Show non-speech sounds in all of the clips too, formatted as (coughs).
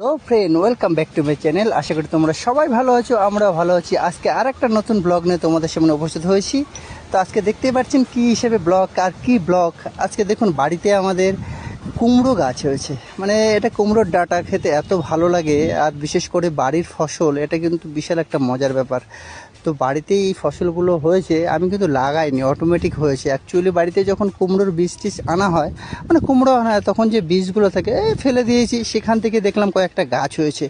Hello friend welcome back to my channel আশা করি তোমরা সবাই ভালো আছো আমরা ভালো আছি। আজকে আর একটা নতুন ব্লগ নিয়ে তোমাদের সামনে উপস্থিত হয়েছি। তো আজকে দেখতেই পাচ্ছেন কি হিসেবে ব্লগ আর কি ব্লগ আজকে দেখুন, বাড়িতে আমাদের কুমড়ো গাছ হয়েছে। মানে এটা কুমড়োর ডাটা খেতে এত ভালো লাগে, আর বিশেষ করে বাড়ির ফসল, এটা কিন্তু বিশাল একটা মজার ব্যাপার। তো বাড়িতে এই ফসলগুলো হয়েছে, আমি কিন্তু লাগাইনি অটোমেটিক হয়েছে। অ্যাকচুয়ালি বাড়িতে যখন কুমড়োর বীজ টিজ আনা হয় মানে কুমড়ো আনা হয়, তখন যে বীজগুলো থাকে ফেলে দিয়েছি, সেখান থেকে দেখলাম কয়েকটা গাছ হয়েছে।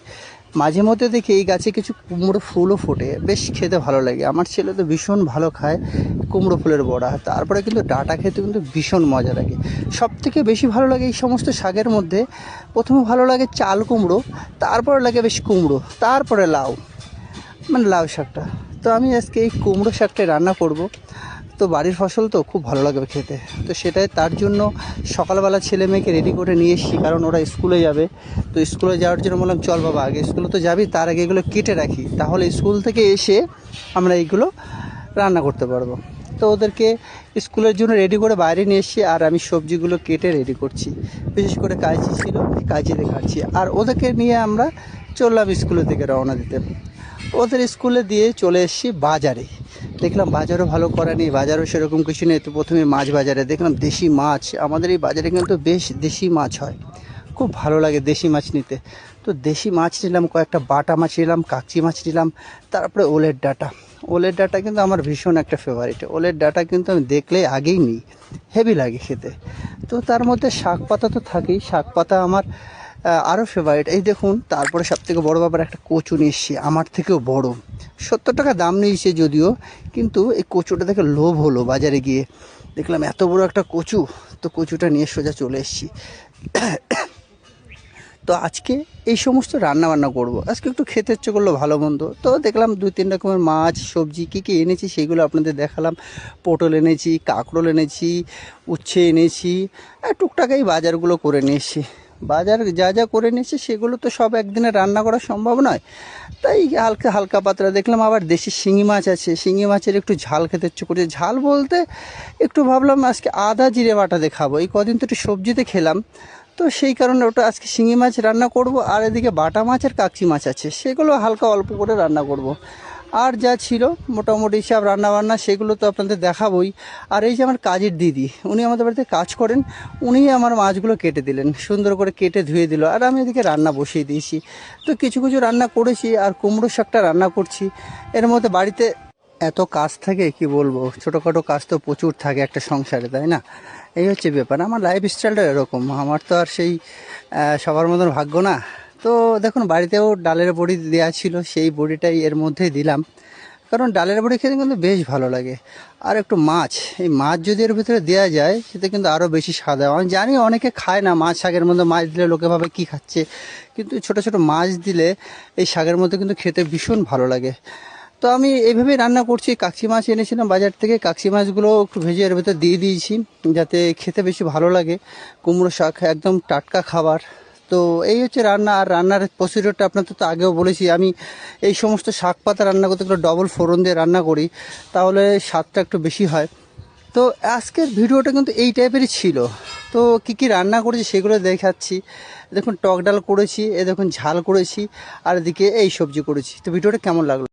মাঝে মধ্যে দেখি এই গাছে কিছু কুমড়ো ফুলও ফোটে, বেশ খেতে ভালো লাগে। আমার ছেলে তো ভীষণ ভালো খায় কুমড়ো ফুলের বড়া, তারপরে কিন্তু ডাটা খেতে কিন্তু ভীষণ মজা লাগে। সব থেকে বেশি ভালো লাগে এই সমস্ত শাকের মধ্যে, প্রথমে ভালো লাগে চাল কুমড়ো, তারপরে লাগে বেশ কুমড়ো, তারপরে লাউ মানে লাউ শাকটা। তো আমি আজকে এই কুমড়ো শাকটা রান্না করব। তো বাড়ির ফসল তো খুব ভালো লাগবে খেতে। তো সেটাই তার জন্য সকালবেলা ছেলে মেয়েকে রেডি করে নিয়ে এসেছি, কারণ ওরা স্কুলে যাবে। তো স্কুলে যাওয়ার জন্য বললাম, চল বাবা, আগে স্কুলে তো যাবি, তার আগে এগুলো কেটে রাখি। তাহলে স্কুল থেকে এসে আমরা এইগুলো রান্না করতে পারব। তো ওদেরকে স্কুলের জন্য রেডি করে বাইরে নিয়ে এসেছি, আর আমি সবজিগুলো কেটে রেডি করছি। বিশেষ করে কাঁচি ছিল কাঁচিতে কাটছি আর ওদেরকে নিয়ে আমরা চললাম স্কুলের দিকে রওনা দিতে। ওদের স্কুলে দিয়ে চলে এসেছি বাজারে। দেখলাম বাজারও ভালো করা নেই বাজারও সেরকম কিছু নেই। তো প্রথমে মাছ বাজারে, দেখলাম দেশি মাছ। আমাদের এই বাজারে কিন্তু বেশ দেশি মাছ হয়। খুব ভালো লাগে দেশি মাছ নিতে। তো দেশি মাছ নিলাম, কয়েকটা বাটা মাছ নিলাম, কাকচি মাছ নিলাম, তারপরে ওলের ডাটা। ওলের ডাটা কিন্তু আমার ভীষণ একটা ফেভারিট ওলের ডাটা কিন্তু আমি দেখলে আগেই নিই। হেভি লাগে খেতে। তো তার মধ্যে শাক পাতা তো থাকেই। শাক পাতা আমার আরও ফেভারিট এই দেখুন, তারপরে সব থেকে বড়ো ব্যাপার, একটা কচু নিয়ে আমার থেকেও বড়। সত্তর টাকা দাম নিয়েছে যদিও, কিন্তু এই কচুটা দেখে লোভ হলো বাজারে গিয়ে। দেখলাম এত বড় একটা কচু, তো কচুটা নিয়ে সোজা চলে এসেছি। (coughs) তো আজকে এই সমস্ত রান্না বান্না করব। আজকে একটু খেতে ইচ্ছে করল, ভালো মন্দ। তো দেখলাম দুই তিন রকমের মাছ, সবজি, কী কী এনেছি সেগুলো আপনাদের দেখালাম। পটল এনেছি, কাঁকরোল এনেছি, উচ্ছে এনেছি, আর টুকটাক এই বাজারগুলো করে নিয়ে এসেছি। বাজার যা যা করে নিয়েছি, সেগুলো তো সব একদিনে রান্না করা সম্ভব নয়। তাই হালকা হালকা পাতলা দেখলাম, আবার দেশি শিঙি মাছ আছে। শিঙি মাছের একটু ঝাল খেতে ইচ্ছে করছে। ঝাল বলতে একটু ভাবলাম আজকে আদা, জিরে, বাটা দেখাবো। এই কদিন তো একটু সবজিতে খেলাম। তো সেই কারণে ওটা আজকে শিঙি মাছ রান্না করব, আর এদিকে বাটা মাছ আর কাকচি মাছ আছে। সেগুলো হালকা অল্প করে রান্না করব। আর যা ছিল, মোটামুটি সব রান্না বান্না সেগুলো তো আপনাদের দেখাবই। আর এই যে আমার কাজের দিদি, উনি আমাদের বাড়িতে কাজ করেন, উনিই আমার মাছগুলো কেটে দিলেন, সুন্দর করে কেটে ধুয়ে দিল, আর আমি এদিকে রান্না বসিয়ে দিয়েছি। তো কিছু কিছু রান্না করেছি, আর কুমড়ো শাকটা রান্না করছি। এর মধ্যে বাড়িতে এত কাজ থাকে, কি বলব? ছোটোখাটো কাজ তো প্রচুর থাকে একটা সংসারে, তাই না? এই হচ্ছে ব্যাপার। আমার লাইফ স্টাইলটা এরকম। আমার তো আর সেই সবার মতন ভাগ্য না। তো দেখুন, বাড়িতেও ডালের বড়ি দেওয়া ছিল, সেই বড়িটাই এর মধ্যে দিলাম। কারণ ডালের বড়ি খেতে কিন্তু বেশ ভালো লাগে। আর একটু মাছ, এই মাছ যদি এর ভিতরে দেওয়া যায়, সেটা কিন্তু আরও বেশি স্বাদ হয়। আমি জানি অনেকে খায় না মাছ শাকের মধ্যে, মাছ দিলে লোকে ভাবে কী খাচ্ছে। কিন্তু ছোট ছোট মাছ দিলে এই শাকের মধ্যে কিন্তু খেতে ভীষণ ভালো লাগে। তো আমি এইভাবেই রান্না করছি। কাকসি মাছ এনেছিলাম বাজার থেকে। কাকসি মাছগুলো একটু ভেজে এর ভেতর দিয়ে দিয়েছি, যাতে খেতে বেশি ভালো লাগে। কুমড়ো শাক, একদম টাটকা খাবার। তো এই হচ্ছে রান্না, আর রান্নার প্রসিডিওরটা আপনাদের তো আগেও বলেছি, আমি এই সমস্ত শাক পাতা রান্না করতে গেলে ডবল ফোড়ন দিয়ে রান্না করি, তাহলে স্বাদটা একটু বেশি হয়। তো আজকের ভিডিওটা কিন্তু এই টাইপেরই ছিল। তো কি কি রান্না করেছি সেগুলো দেখাচ্ছি। দেখুন, টক ডাল করেছি, এ দেখুন, ঝাল করেছি, আর এদিকে এই সবজি করেছি। তো ভিডিওটা কেমন লাগল?